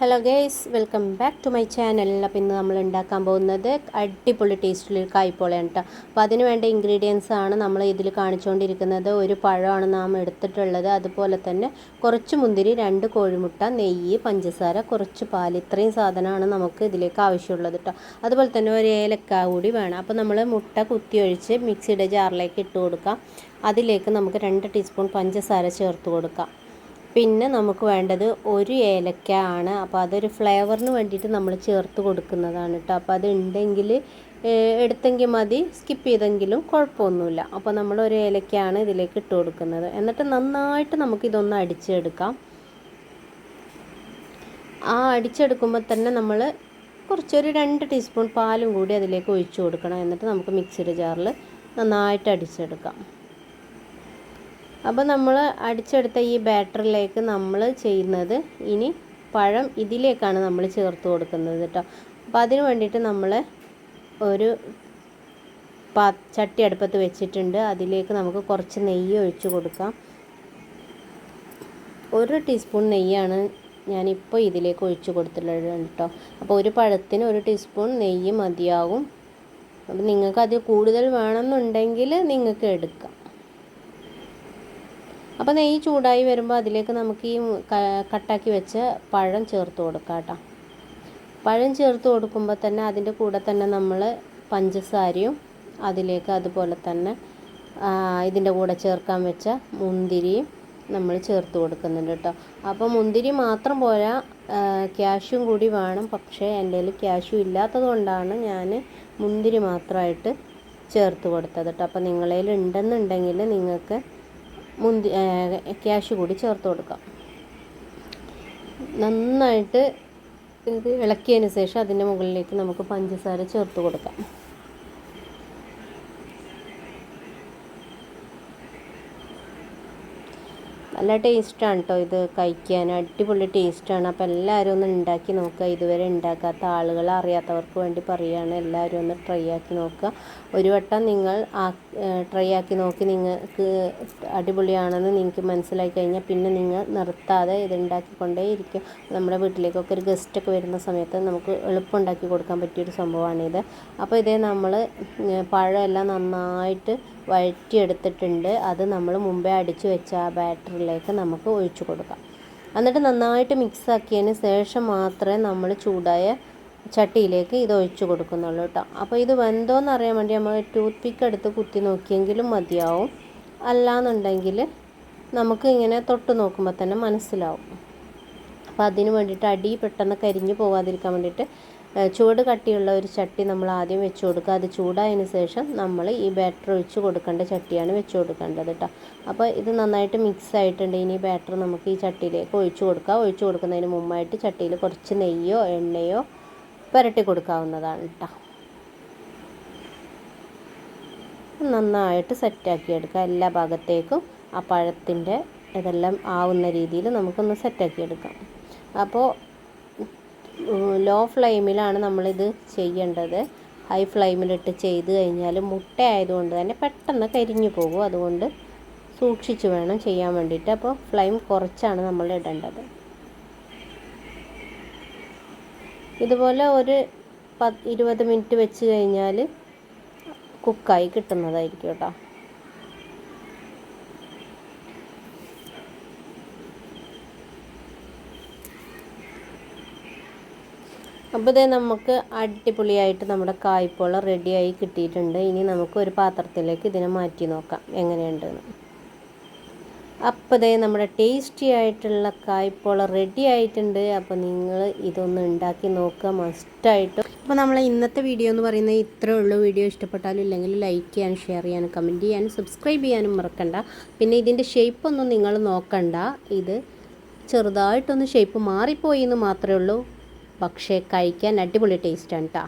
Hello guys welcome back to my channel അപ്പോൾ ഇന്ന് നമ്മൾ ഉണ്ടാക്കാൻ പോകുന്നത് അടിപൊളി ടേസ്റ്റിലൊരു കായ്പോളയാണ് കേട്ടോ അപ്പോൾ അതിന് വേണ്ട ഇൻഗ്രീഡിയൻസ് ആണ് നമ്മൾ ഇതിൽ കാണിച്ചുകൊണ്ടിരിക്കുന്നത് ഒരു പഴമാണ് നാം എടുത്തിട്ടുള്ളത്. അതുപോലെ തന്നെ കുറച്ച് മുന്തിരി രണ്ട് കോഴിമുട്ട നെയ്യ് പഞ്ചസാര കുറച്ച് പാൽ ഇത്രയും സാധനമാണ് നമുക്ക് ഇതിലേക്ക് ആവശ്യമുള്ളത് കേട്ടോ അതുപോലെ തന്നെ ഒരു ഏലക്ക കൂടി വേണം. അപ്പോൾ നമ്മൾ മുട്ട കുത്തി ഒഴിച്ച് മിക്സിയുടെ ജാറിലേക്ക് ഇട്ട് കൊടുക്കാം. അതിലേക്ക് നമുക്ക് രണ്ട് ടീസ്പൂൺ പഞ്ചസാര ചേർത്ത് കൊടുക്കാം. പിന്നെ നമുക്ക് വേണ്ടത് ഒരു ഏലക്ക ആണ് അപ്പോൾ അതൊരു ഫ്ലേവറിന് വേണ്ടിയിട്ട് നമ്മൾ ചേർത്ത് കൊടുക്കുന്നതാണ് കേട്ടോ. അപ്പോൾ അത് ഉണ്ടെങ്കിൽ എടുത്തെങ്കിൽ മതി. സ്കിപ്പ് ചെയ്തെങ്കിലും കുഴപ്പമൊന്നുമില്ല. അപ്പോൾ നമ്മൾ ഒരു ഏലക്കയാണ് ഇതിലേക്ക് ഇട്ട് കൊടുക്കുന്നത്. എന്നിട്ട് നന്നായിട്ട് നമുക്ക് ഇതൊന്ന് അടിച്ചെടുക്കാം. ആ അടിച്ചെടുക്കുമ്പോൾ തന്നെ നമ്മൾ കുറച്ചൊരു രണ്ട് ടീസ്പൂൺ പാലും കൂടി അതിലേക്ക് ഒഴിച്ചു കൊടുക്കണം. എന്നിട്ട് നമുക്ക് മിക്സിയുടെ ജാറിൽ നന്നായിട്ട് അടിച്ചെടുക്കാം. അപ്പോൾ നമ്മൾ അടിച്ചെടുത്ത ഈ ബാറ്ററിലേക്ക് നമ്മൾ ചെയ്യുന്നത് ഇനി പഴം ഇതിലേക്കാണ് നമ്മൾ ചേർത്ത് കൊടുക്കുന്നത് കേട്ടോ. അപ്പോൾ അതിന് വേണ്ടിയിട്ട് നമ്മൾ ഒരു പാ ചട്ടി അടുപ്പത്ത് വെച്ചിട്ടുണ്ട്. അതിലേക്ക് നമുക്ക് കുറച്ച് നെയ്യ് ഒഴിച്ച് കൊടുക്കാം. ഒരു ടീസ്പൂൺ നെയ്യാണ് ഞാനിപ്പോൾ ഇതിലേക്ക് ഒഴിച്ച് കൊടുത്തിട്ടുള്ളത് കേട്ടോ. അപ്പോൾ ഒരു പഴത്തിന് ഒരു ടീസ്പൂൺ നെയ്യ് മതിയാകും അപ്പോൾ നിങ്ങൾക്ക് അത് കൂടുതൽ വേണമെന്നുണ്ടെങ്കിൽ നിങ്ങൾക്ക് എടുക്കാം. അപ്പോൾ നെയ്യ് ചൂടായി വരുമ്പോൾ അതിലേക്ക് നമുക്ക് ഈ കട്ടാക്കി വെച്ച പഴം ചേർത്ത് കൊടുക്കാം കേട്ടോ. പഴം ചേർത്ത് കൊടുക്കുമ്പോൾ തന്നെ അതിന്റെ കൂടെ തന്നെ നമ്മൾ പഞ്ചസാരയും അതിലേക്ക് അതുപോലെ തന്നെ ഇതിന്റെ കൂടെ ചേർക്കാൻ വെച്ച മുന്തിരിയും നമ്മൾ ചേർത്ത് കൊടുക്കുന്നുണ്ട് കേട്ടോ. അപ്പോൾ മുന്തിരി മാത്രം പോരാ ക്യാഷും കൂടി വേണം. പക്ഷേ എന്റെ കയ്യിൽ ക്യാഷും ഇല്ലാത്തത് കൊണ്ടാണ് ഞാൻ മുന്തിരി മാത്രമായിട്ട് ചേർത്ത് കൊടുത്തത് കേട്ടോ. അപ്പോൾ നിങ്ങളതിൽ ഉണ്ടെന്നുണ്ടെങ്കിൽ നിങ്ങൾക്ക് മുന്തി ക്യാഷ് കൂടി ചേർത്ത് കൊടുക്കാം. നന്നായിട്ട് ഇത് ഇളക്കിയതിന് ശേഷം അതിന്റെ മുകളിലേക്ക് നമുക്ക് പഞ്ചസാര ചേർത്ത് കൊടുക്കാം. നല്ല ടേസ്റ്റാണ് കേട്ടോ ഇത് കഴിക്കാൻ. അടിപൊളി ടേസ്റ്റാണ്. അപ്പോൾ എല്ലാവരും ഒന്ന് ഉണ്ടാക്കി നോക്കുക. ഇതുവരെ ഉണ്ടാക്കാത്ത ആളുകൾ അറിയാത്തവർക്ക് വേണ്ടി പറയുകയാണ് എല്ലാവരും ഒന്ന് ട്രൈ ആക്കി നോക്കുക. ഒരു വട്ടം നിങ്ങൾ ട്രൈ ആക്കി നോക്കി നിങ്ങൾക്ക് അടിപൊളിയാണെന്ന് നിങ്ങൾക്ക് മനസ്സിലാക്കി കഴിഞ്ഞാൽ പിന്നെ നിങ്ങൾ നിർത്താതെ ഇത് ഉണ്ടാക്കിക്കൊണ്ടേ ഇരിക്കും നമ്മുടെ വീട്ടിലേക്കൊക്കെ ഒരു ഗസ്റ്റൊക്കെ വരുന്ന സമയത്ത് നമുക്ക് എളുപ്പം ഉണ്ടാക്കി കൊടുക്കാൻ പറ്റിയൊരു സംഭവമാണിത് അപ്പോൾ ഇതേ നമ്മൾ പഴമെല്ലാം നന്നായിട്ട് വഴറ്റിയെടുത്തിട്ടുണ്ട്. അത് നമ്മൾ മുമ്പേ അടിച്ചു വെച്ച ആ ബാറ്ററിലേക്ക് നമുക്ക് ഒഴിച്ചു കൊടുക്കാം. എന്നിട്ട് നന്നായിട്ട് മിക്സ് ആക്കിയതിന് ശേഷം മാത്രമേ നമ്മൾ ചൂടായ ചട്ടിയിലേക്ക് ഇത് ഒഴിച്ചു കൊടുക്കുന്നുള്ളൂ കേട്ടോ. അപ്പോൾ ഇത് വെന്തോന്ന് അറിയാൻ വേണ്ടി നമ്മൾ ടൂത്ത് പിക്ക് എടുത്ത് കുത്തി നോക്കിയെങ്കിലും മതിയാവും. അല്ലാന്നുണ്ടെങ്കിൽ നമുക്ക് ഇങ്ങനെ തൊട്ട് നോക്കുമ്പോൾ തന്നെ മനസ്സിലാവും. അപ്പോൾ അതിന് വേണ്ടിയിട്ട് അടി പെട്ടെന്ന് കരിഞ്ഞു പോകാതിരിക്കാൻ വേണ്ടിയിട്ട് ചൂട് കട്ടിയുള്ള ഒരു ചട്ടി നമ്മൾ ആദ്യം വെച്ച് കൊടുക്കുക. അത് ചൂടായതിന് ശേഷം നമ്മൾ ഈ ബാറ്റർ ഒഴിച്ച് കൊടുക്കേണ്ട ചട്ടിയാണ് വെച്ച് കൊടുക്കേണ്ടത് കേട്ടോ അപ്പോൾ ഇത് നന്നായിട്ട് മിക്സ് ആയിട്ടുണ്ട്. ഇനി ബാറ്റർ നമുക്ക് ഈ ചട്ടിയിലേക്ക് ഒഴിച്ച് കൊടുക്കുക ഒഴിച്ച് കൊടുക്കുന്നതിന് മുമ്പായിട്ട് ചട്ടിയിൽ കുറച്ച് നെയ്യോ എണ്ണയോ പുരട്ടി കൊടുക്കാവുന്നതാണ് കേട്ടോ നന്നായിട്ട് സെറ്റാക്കി എടുക്കുക. എല്ലാ ഭാഗത്തേക്കും ആ പഴത്തിന്റെ ഇതെല്ലാം ആവുന്ന രീതിയിൽ നമുക്കൊന്ന് സെറ്റാക്കി എടുക്കാം. അപ്പോൾ ലോ ഫ്ലെയിമിലാണ് നമ്മളിത് ചെയ്യേണ്ടത്. ഹൈ ഫ്ലെയിമിലിട്ട് ചെയ്ത് കഴിഞ്ഞാൽ മുട്ട ആയതുകൊണ്ട് തന്നെ പെട്ടെന്ന് കരിഞ്ഞു പോകും. അതുകൊണ്ട് സൂക്ഷിച്ച് വേണം ചെയ്യാൻ വേണ്ടിയിട്ട്. അപ്പോൾ ഫ്ലെയിം കുറച്ചാണ് നമ്മൾ ഇടേണ്ടത്. ഇതുപോലെ ഒരു പത്ത് ഇരുപത് മിനിറ്റ് വെച്ച് കഴിഞ്ഞാൽ കുക്കായി കിട്ടുന്നതായിരിക്കും കേട്ടോ. അപ്പോൾ ഇതേ നമുക്ക് അടിപൊളിയായിട്ട് നമ്മുടെ കായ്പോള റെഡിയായി കിട്ടിയിട്ടുണ്ട്. ഇനി നമുക്ക് ഒരു പാത്രത്തിലേക്ക് ഇതിനെ മാറ്റി നോക്കാം. എങ്ങനെയുണ്ടെന്ന്. അപ്പോൾ ഇതേ നമ്മുടെ ടേസ്റ്റി ആയിട്ടുള്ള കായ്പോള റെഡി ആയിട്ടുണ്ട്. അപ്പോൾ നിങ്ങൾ ഇതൊന്ന് ഉണ്ടാക്കി നോക്കുക. മസ്റ്റായിട്ട്. അപ്പോൾ നമ്മളെ ഇന്നത്തെ വീഡിയോ എന്ന് പറയുന്നത് ഇത്രേ ഉള്ളൂ. വീഡിയോ ഇഷ്ടപ്പെട്ടാലും ഇല്ലെങ്കിൽ ലൈക്ക് ചെയ്യാനും ഷെയർ ചെയ്യാനും കമന്റ് ചെയ്യാനും സബ്സ്ക്രൈബ് ചെയ്യാനും മറക്കണ്ട. പിന്നെ ഇതിന്റെ ഷേപ്പൊന്നും നിങ്ങൾ നോക്കണ്ട. ഇത് ചെറുതായിട്ടൊന്ന് ഷേപ്പ് മാറിപ്പോയി എന്ന് മാത്രമേ ഉള്ളൂ. പക്ഷേ കഴിക്കാൻ അടിപൊളി ടേസ്റ്റാണ് കേട്ടോ